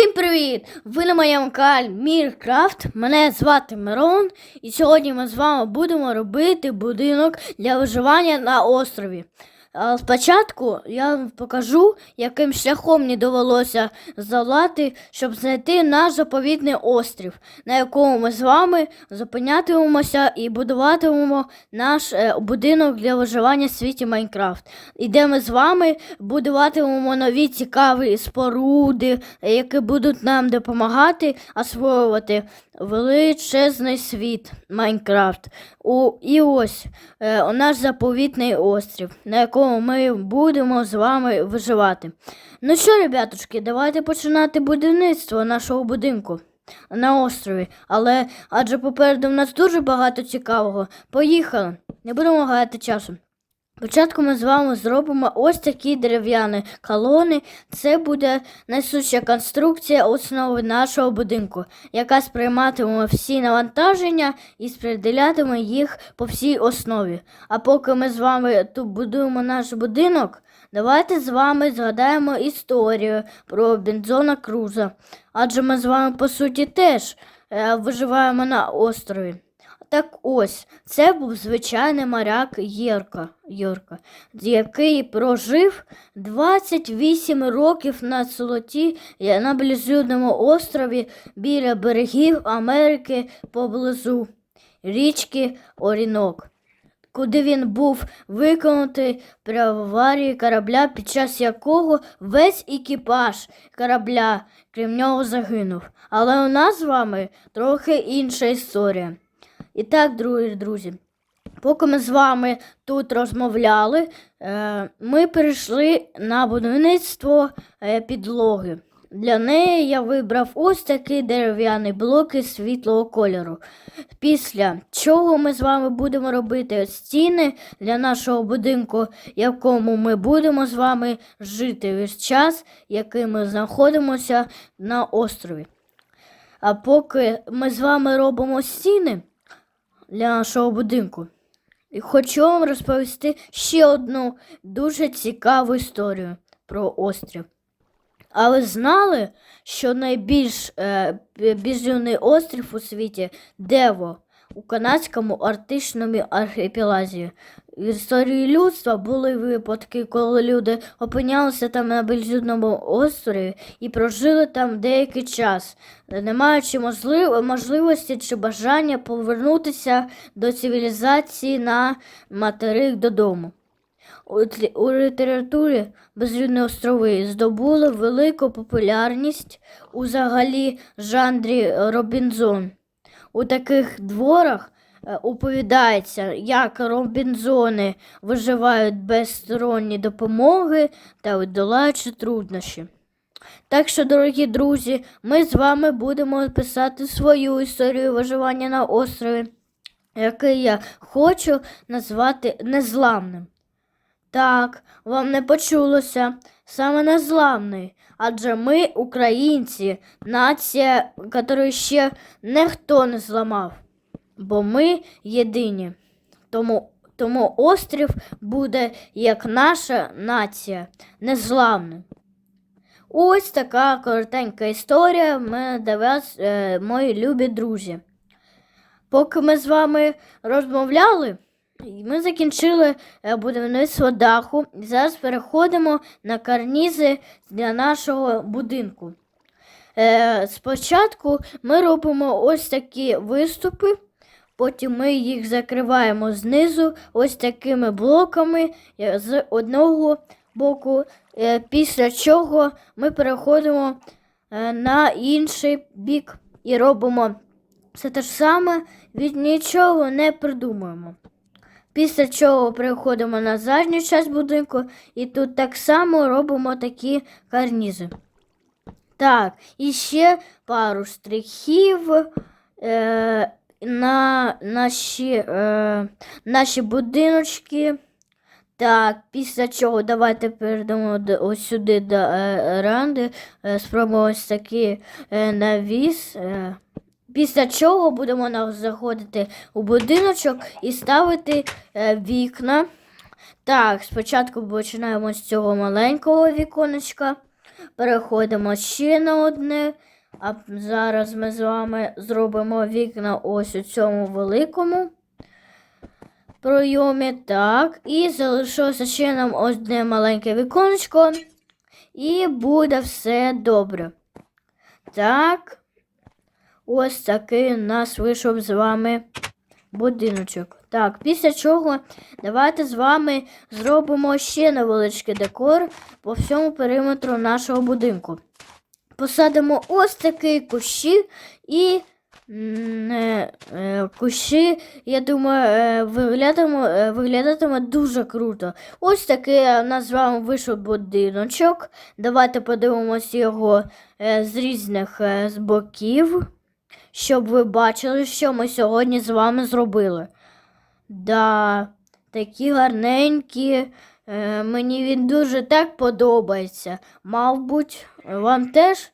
Усім привіт! Ви на моєму каналі Міркрафт. Мене звати Мирон, і сьогодні ми з вами будемо робити будинок для виживання на острові. Спочатку я вам покажу, яким шляхом мені довелося здолати, щоб знайти наш заповідний острів, на якому ми з вами зупинятимемося і будуватимемо наш е, будинок для виживання в світі Майнкрафт. І де ми з вами будуватимемо нові цікаві споруди, які будуть нам допомагати освоювати величезний світ Майнкрафт. І ось е, наш заповітний острів, на якому ми будемо з вами виживати. Ну що, ребятушки, давайте починати будівництво нашого будинку на острові. Але адже попереду в нас дуже багато цікавого. Поїхали! Не будемо гаяти часу. Спочатку ми з вами зробимо ось такі дерев'яні колони. Це буде несуща конструкція основи нашого будинку, яка сприйматиме всі навантаження і спределятиме їх по всій основі. А поки ми з вами тут будуємо наш будинок, давайте з вами згадаємо історію про Бензона Круза. Адже ми з вами, по суті, теж е, виживаємо на острові. Так ось, це був звичайний моряк Єрка, Йорка, який прожив 28 років на солоті е, на безлюдному острові біля берегів Америки поблизу річки Орінок, куди він був виконати при аварії корабля, під час якого весь екіпаж корабля, крім нього, загинув. Але у нас з вами трохи інша історія. І так, друзі, друзі, поки ми з вами тут розмовляли, е, ми перейшли на будівництво е, підлоги. Для неї я вибрав ось такі дерев'яні блоки світлого кольору. Після чого ми з вами будемо робити стіни для нашого будинку, в якому ми будемо з вами жити весь час, який ми знаходимося на острові. А поки ми з вами робимо стіни, для нашого будинку. І хочу вам розповісти ще одну дуже цікаву історію про острів. А ви знали, що найбільш е, біжівний острів у світі Дево у канадському арктичному архіпелазі. В історії людства були випадки, коли люди опинялися там на безлюдному острові і прожили там деякий час, не маючи можлив... можливості чи бажання повернутися до цивілізації на материк додому. У У літературі безлюдні острови здобули велику популярність у взагалі жанрі Робінзон. У таких дворах е, оповідається, як робінзони виживають без сторонньої допомоги та долаючи труднощі. Так що, дорогі друзі, ми з вами будемо писати свою історію виживання на острові, який я хочу назвати незламним. Так, вам не почулося, саме незламний, адже ми, українці, нація, яку ще ніхто не зламав, бо ми єдині. Тому, тому острів буде як наша нація, незламним. Ось така коротенька історія мене для е, мої любі друзі. Поки ми з вами розмовляли, ми закінчили е, будівництво даху зараз переходимо на карнізи для нашого будинку. Е, спочатку ми робимо ось такі виступи, потім ми їх закриваємо знизу ось такими блоками е, з одного боку, після чого ми переходимо на інший бік і робимо все те ж саме, від нічого не придумуємо. Після чого переходимо на задню часть будинку і тут так само робимо такі карнізи. Так, і ще пару штрихів е, на наші, е, наші будиночки. Так, після чого давайте перейдемо ось сюди до е, ранди, е, спробуємо ось такий е, навіс. Е. Після чого будемо заходити у будиночок і ставити е, вікна. Так, спочатку починаємо з цього маленького віконечка. Переходимо ще на одне. А зараз ми з вами зробимо вікна ось у цьому великому пройомі. Так. І залишилося ще нам одне маленьке віконечко. І буде все добре. Так. Ось такий у нас вийшов з вами будиночок. Так, після чого давайте з вами зробимо ще невеличкий декор по всьому периметру нашого будинку. Посадимо ось такі кущі і е, е, кущі, я думаю, е, виглядатиме, виглядатиме дуже круто. Ось такий у нас з вами вийшов будиночок. Давайте подивимось його з різних з боків, щоб ви бачили, що ми сьогодні з вами зробили. Да, такі гарненькі. Е, мені він дуже так подобається. Мабуть, вам теж.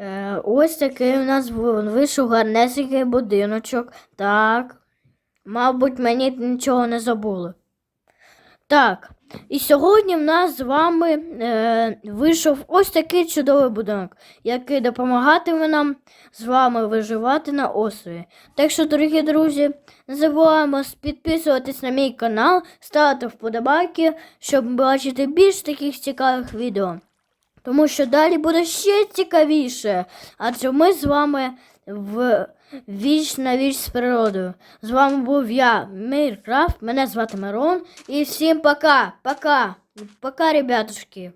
Е, ось такий у нас вийшов гарнесенький будиночок. Так. Мабуть, мені нічого не забули. Так, і сьогодні в нас з вами е, вийшов ось такий чудовий будинок, який допомагатиме нам з вами виживати на острові. Так що, дорогі друзі, не забуваємо підписуватись на мій канал, ставити вподобайки, щоб бачити більш таких цікавих відео. Тому що далі буде ще цікавіше, адже ми з вами в віч на віч з природою. З вами був я, Мейркрафт, мене звати Мирон, і всім пока, пока, пока, ребятушки.